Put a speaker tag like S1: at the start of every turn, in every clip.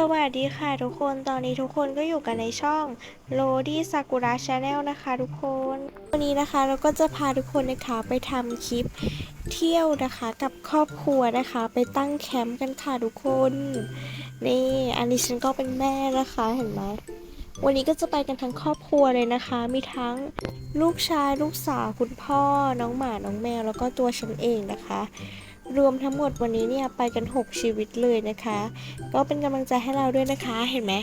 S1: สวัสดีค่ะทุกคนตอนนี้ทุกคนก็อยู่กันในช่องโ o ดี้ซากุระชาแนลนะคะทุกคนวันนี้นะคะเราก็จะพาทุกคนนะคะไปทำคลิปเที่ยวนะคะกับครอบครัวนะคะ ไปตั้งแคมป์กันค่ะทุกคน นี่อันนี้ฉันก็เป็นแม่นะคะเห็นไหมวันนี้ก็จะไปกันทั้งครอบครัวเลยนะคะ มีทั้งลูกชายลูกสาวคุณพ่อน้องหมาน้องแมวแล้วก็ตัวฉันเองนะคะ รวมทั้งหมดวันนี้เนี่ยไปกัน 6 ชีวิตเลยนะคะ ก็เป็นกำลังใจให้เราด้วยนะคะ เห็นไหม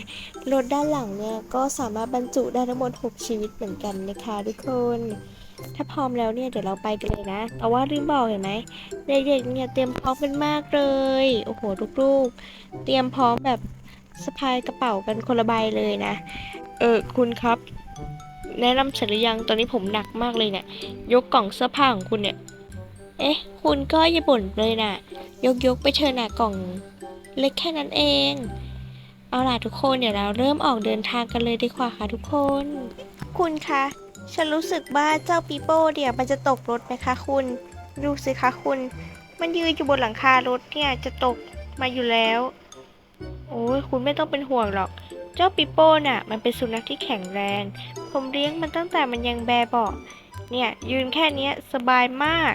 S1: รถด้านหลังเนี่ยก็สามารถบรรจุได้ทั้งหมด 6 ชีวิตเหมือนกันนะคะทุกคนถ้าพร้อมแล้วเนี่ยเดี๋ยวเราไปกันเลยนะ แต่ว่าลืมบอกเห็นไหมเด็กๆเนี่ยเตรียมพร้อมกันมากเลย โอ้โหลูกๆ เตรียมพร้อมแบบสะพายกระเป๋ากันคนละใบเลยนะ เออคุณครับ แนะนำฉันหรือยังตอนนี้ผมหนักมากเลยเนี่ย ยกกล่องเสื้อผ้าของคุณเนี่ย เอ๊ะ คุณก็อย่าบ่นเลยนะยกยกไปเชิญน่ะกล่องเล็กแค่นั้นเอง เอาล่ะทุกคนเดี๋ยวเราเริ่มออกเดินทางกันเลยดีกว่าค่ะทุกคน คุณคะ ฉันรู้สึกว่าเจ้าปีโป้เดี๋ยวมันจะตกรถไหมคะคุณ ดูสิคะคุณ มันยืนอยู่บนหลังคารถเนี่ยจะตกมาอยู่แล้ว โอ้ยคุณไม่ต้องเป็นห่วงหรอก เจ้าปิโป้น่ะ มันเป็นสุนัขที่แข็งแรง ผมเลี้ยงมันตั้งแต่มันยังแบเบาะเนี่ยยืนแค่นี้สบายมาก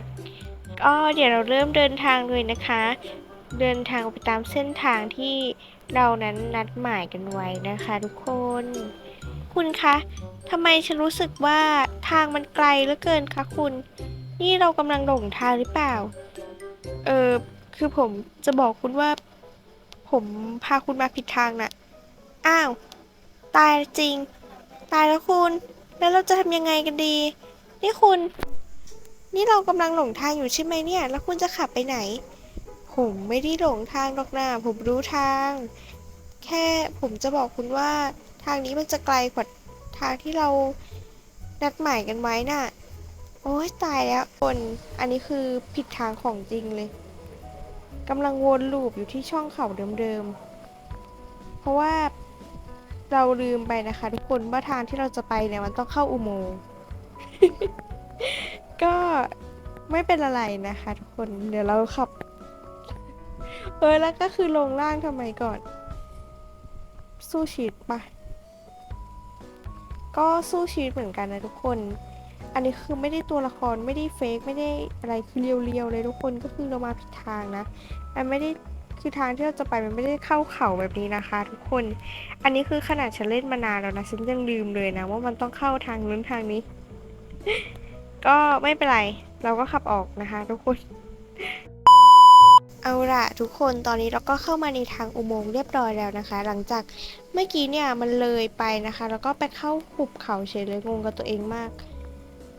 S1: ก็เดี๋ยวเราเริ่มเดินทางเลยนะคะ เดินทางไปตามเส้นทางที่เรานั้นนัดหมายกันไว้นะคะทุกคน คุณคะทำไมฉันรู้สึกว่าทางมันไกลเหลือเกินคะคุณ นี่เรากำลังหลงทางหรือเปล่า เออคือผมจะบอกคุณว่า ผมพาคุณมาผิดทางน่ะ อ้าว ตายจริง ตายแล้วคุณ แล้วเราจะทำยังไงกันดี นี่คุณ นี่เรากำลังหลงทางอยู่ใช่ไหมเนี่ย แล้วคุณจะขับไปไหน ผมไม่ได้หลงทางหรอกนะผมรู้ทาง แค่ผมจะบอกคุณว่า ทางนี้มันจะไกลกว่าทางที่เรานัดหมายกันไว้น่ะ โอ้ยตายแล้วคนอันนี้คือผิดทางของจริงเลยกำลังวนลูปอยู่ที่ช่องเขาเดิมๆ เพราะว่าเราลืมไปนะคะ ทุกคนว่าทางที่เราจะไปเนี่ยมันต้องเข้าอุโมงค์ ก็ไม่เป็นอะไรนะคะทุกคน เดี๋ยวเราขับ เออแล้วก็คือลงล่างทำไมก่อน สู้ชีวิตปะก็สู้ชีวิตเหมือนกันนะทุกคน อันนี้คือไม่ได้ตัวละครไม่ได้เฟกไม่ได้อะไรคือเรียวๆเลยทุกคนก็คือเรามาผิดทางนะมันไม่ได้คือทางที่เราจะไปมันไม่ได้เข้าเขาแบบนี้นะคะ ทุกคน อันนี้คือขนาดฉันเล่นมานานแล้วนะฉันยังลืมเลยนะว่ามันต้องเข้าทางนู้นทางนี้ ก็ไม่เป็นไร เราก็ขับออกนะคะทุกคน เอาล่ะทุกคนตอนนี้เราก็เข้ามาในทางอุโมงค์เรียบร้อยแล้วนะคะ หลังจากเมื่อกี้เนี่ยมันเลยไปนะคะ แล้วก็ไปเข้าหุบเขาเฉยเลยงงกับตัวเองมาก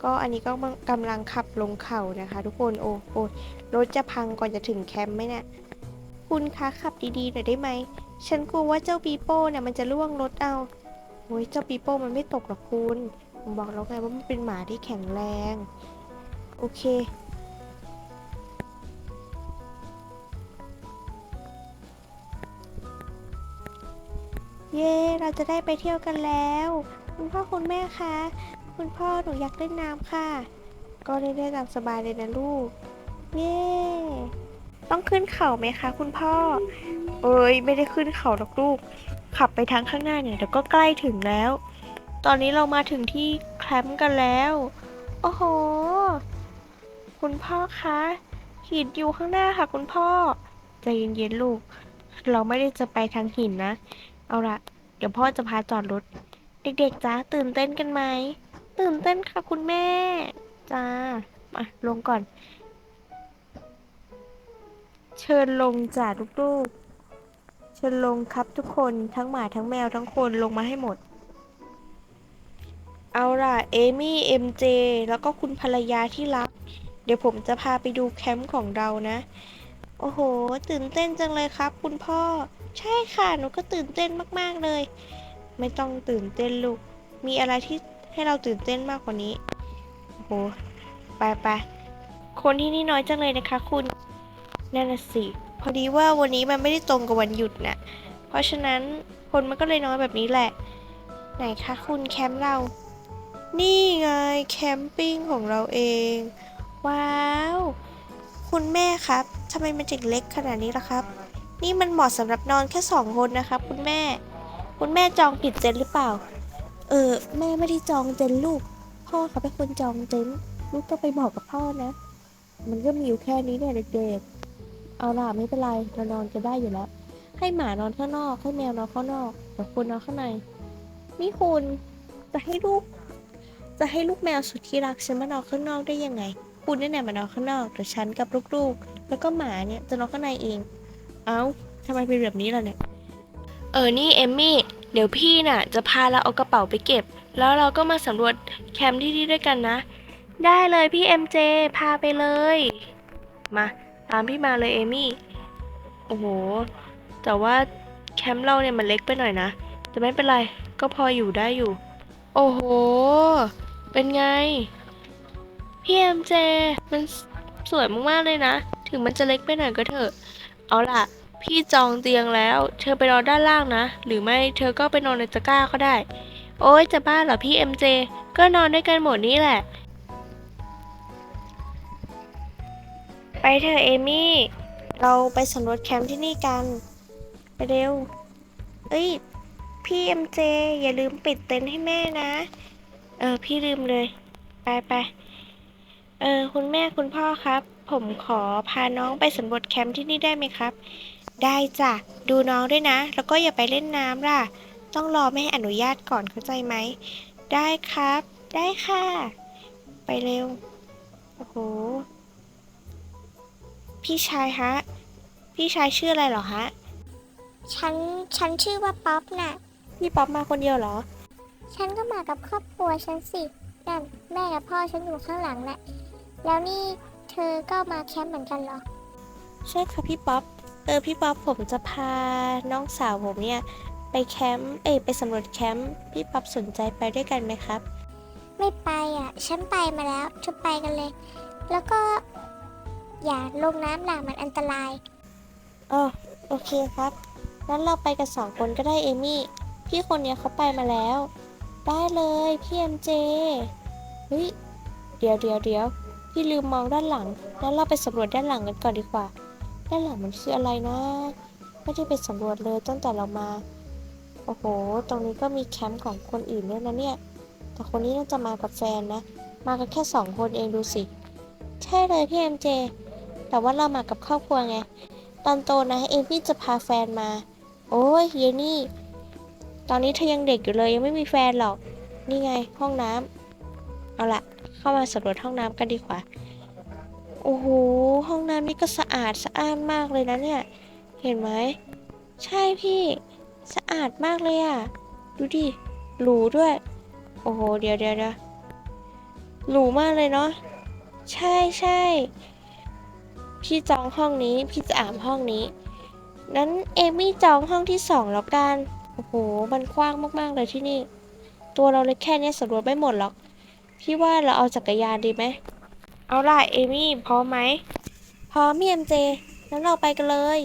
S1: ก็อันนี้ก็กำลังขับลงเขานะคะ ทุกคนโอ้โอ้รถจะพังก่อนจะถึงแคมป์ไหมเนี่ยคุณคะขับดีๆหน่อยได้ไหมฉันกลัวว่าเจ้าปีโป้เนี่ยมันจะล่วงรถเอาโอ้ยเจ้าปีโป้มันไม่ตกหรอกคุณ ผมบอกแล้วไงว่ามันเป็นหมาที่แข็งแรง โอเค เย้ เราจะได้ไปเที่ยวกันแล้ว คุณพ่อคุณแม่คะ คุณพ่อหนูอยากเล่นน้ำค่ะ ก็เล่นได้ตามสบายเลยนะลูก เย้ ต้องขึ้นเขาไหมคะ คุณพ่อ เอ้ย ไม่ได้ขึ้นเขาหรอกลูก ขับไปทางข้างหน้าเนี่ยเดี๋ยวก็ใกล้ถึงแล้ว ตอนนี้เรามาถึงที่แคมป์กันแล้ว โอ้โห คุณพ่อคะหินอยู่ข้างหน้าค่ะ คุณพ่อใจเย็นๆลูก เราไม่ได้จะไปทางหินนะ เอาละเดี๋ยวพ่อจะพาจอดรถ เด็กๆจ้าตื่นเต้นกันไหม ตื่นเต้นค่ะคุณแม่ จ้า มาลงก่อน เชิญลงจ้าลูกๆ เชิญลงครับทุกคนทั้งหมาทั้งแมวทั้งคนลงมาให้หมด เอาล่ะ เอมี่ เอ็มเจ แล้วก็คุณภรรยาที่รัก เดี๋ยวผมจะพาไปดูแคมป์ของเรานะ โอ้โห ตื่นเต้นจังเลยครับ คุณพ่อ ใช่ค่ะ หนูก็ตื่นเต้นมาก ๆ เลย ไม่ต้องตื่นเต้นลูก มีอะไรที่ให้เราตื่นเต้นมากกว่านี้ โอ้โห ไปไป คนที่นี่น้อยจังเลยนะคะ คุณ นั่นน่ะสิ พอดีว่าวันนี้มันไม่ได้ตรงกับวันหยุดน่ะเพราะฉะนั้นคนมันก็เลยน้อยแบบนี้แหละ ไหนคะคุณแคมป์เรา นี่ไงแคมปิ้งของเราเอง ว้าว คุณแม่ครับทำไมมันถึงเล็กขนาดนี้ล่ะครับ นี่มันเหมาะสำหรับนอนแค่สองคนนะครับ คุณแม่ คุณแม่จองผิดเต็นท์หรือเปล่า เออ แม่ไม่ได้จองเต็นท์ลูก พ่อเขาเป็นคนจองเต็นท์ลูกก็ไปบอกกับพ่อนะ มันก็มีอยู่แค่นี้เนี่ยเด็กๆเอาล่ะไม่เป็นไรเรานอนจะได้อยู่แล้ว ให้หมานอนข้างนอกให้แมวนอนข้างนอกแต่คุณนอนข้างในนี่คุณจะให้ลูก จะให้ลูกแมวสุดที่รักฉันมานอนข้างนอกได้ยังไง คุณนี่แหละมานอนข้างนอกแต่ฉันกับลูกๆ แล้วก็หมาเนี่ยจะนอนข้างในเอง เอ้าทำไมเป็นแบบนี้ล่ะเนี่ย เออ นี่เอมมี่ เดี๋ยวพี่น่ะ จะพาเราเอากระเป๋าไปเก็บ แล้วเราก็มาสำรวจแคมป์ที่นี่ด้วยกันนะ ได้เลยพี่เอ็มเจพาไปเลย มาตามพี่มาเลยเอมี่ โอ้โห แต่ว่าแคมป์เราเนี่ยมันเล็กไปหน่อยนะ แต่ไม่เป็นไร ก็พออยู่ได้อยู่ โอ้โห เป็นไง พี่เอ็มเจ มันสวยมากๆเลยนะ ถึงมันจะเล็กไปหน่อยก็เถอะ เอาล่ะ พี่จองเตียงแล้ว เธอไปนอนด้านล่างนะ หรือไม่เธอก็ไปนอนในตะกร้าก็ได้ โอ๊ยจะบ้าเหรอพี่เอ็มเจ ก็นอนด้วยกันหมดนี่แหละ ไปเถอะเอมี่ เราไปสำรวจแคมป์ที่นี่กัน ไปเร็ว เอ้ย พี่เอ็มเจ อย่าลืมปิดเต็นท์ให้แม่นะ เออ พี่ลืมเลย ไปไป เออ คุณแม่คุณพ่อครับ ผมขอพาน้องไปสำรวจแคมป์ที่นี่ได้ไหมครับ ได้จ้ะ ดูน้องด้วยนะ แล้วก็อย่าไปเล่นน้ำล่ะ ต้องรอแม่อนุญาตก่อนเข้าใจไหม ได้ครับ ได้ค่ะ ไปเร็ว โอ้โห พี่ชายฮะ พี่ชายชื่ออะไรเหรอฮะ
S2: ฉัน ฉันชื่อว่าป๊อปน่ะ
S1: พี่ป๊อปมาคนเดียวเหรอ
S2: ฉันก็มากับครอบครัวฉันสินั่นแม่กับพ่อฉันอยู่ข้างหลังแหละ แล้วนี่เธอก็มาแคมป์เหมือนกันเหรอ
S1: ใช่ค่ะพี่ป๊อป เออพี่ป๊อปผมจะพาน้องสาวผมเนี่ยไปแคมป์เอยไปสำรวจแคมป์พี่ป๊อปสนใจไปด้วยกันไหมครับ
S2: ไม่ไปอะ ฉันไปมาแล้วเธอไปกันเลย แล้วก็ อย่าลงน้ำล่ะมันอันตราย
S1: อ๋อโอเคครับงั้นเราไปกันสองคนก็ได้เอมี่ พี่คนเนี้ยเขาไปมาแล้ว ได้เลยพี่เอ็มเจเฮ้ยเดี๋ยวเดี๋ยวเดี๋ยวพี่ลืมมองด้านหลังแล้วเราไปสำรวจด้านหลังกันก่อนดีกว่า ด้านหลังมันคืออะไรนะ ไม่ได้ไปสำรวจเลยตั้งแต่เรามา โอ้โห ตรงนี้ก็มีแคมป์ของคนอื่นด้วยนะเนี่ย แต่คนนี้น่าจะมากับแฟนนะ มากันแค่สองคนเองดูสิ ใช่เลยพี่เอ็มเจ แต่ว่าเรามากับครอบครัวไง ตอนโตนะเอมี่จะพาแฟนมา โอ้ยเยนี่ ตอนนี้เธอยังเด็กอยู่เลยยังไม่มีแฟนหรอก นี่ไงห้องน้ำเอาละเข้ามาสำรวจห้องน้ำกันดีกว่า โอ้โห ห้องน้ำนี่ก็สะอาดสะอ้านมากเลยนะเนี่ย เห็นไหม ใช่พี่ สะอาดมากเลยอะดูดิ หรูด้วย โอ้โห เดี๋ยวเดี๋ยวเดี๋ยวหรูมากเลยเนาะ ใช่ใช่ พี่จองห้องนี้ พี่จะอาบห้องนี้ นั้นเอมี่จองห้องที่สองแล้วกัน อ้โห มันกว้างมากๆเลยที่นี่ ตัวเราเล็กแค่เนี้ยสำรวจไม่หมดหรอก พี่ว่าเราเอาจักรยานดีไหม เอาล่ะ เอมี่พร้อมไหม พร้อมมีเอ็มเจงั้นเราไปกันเลย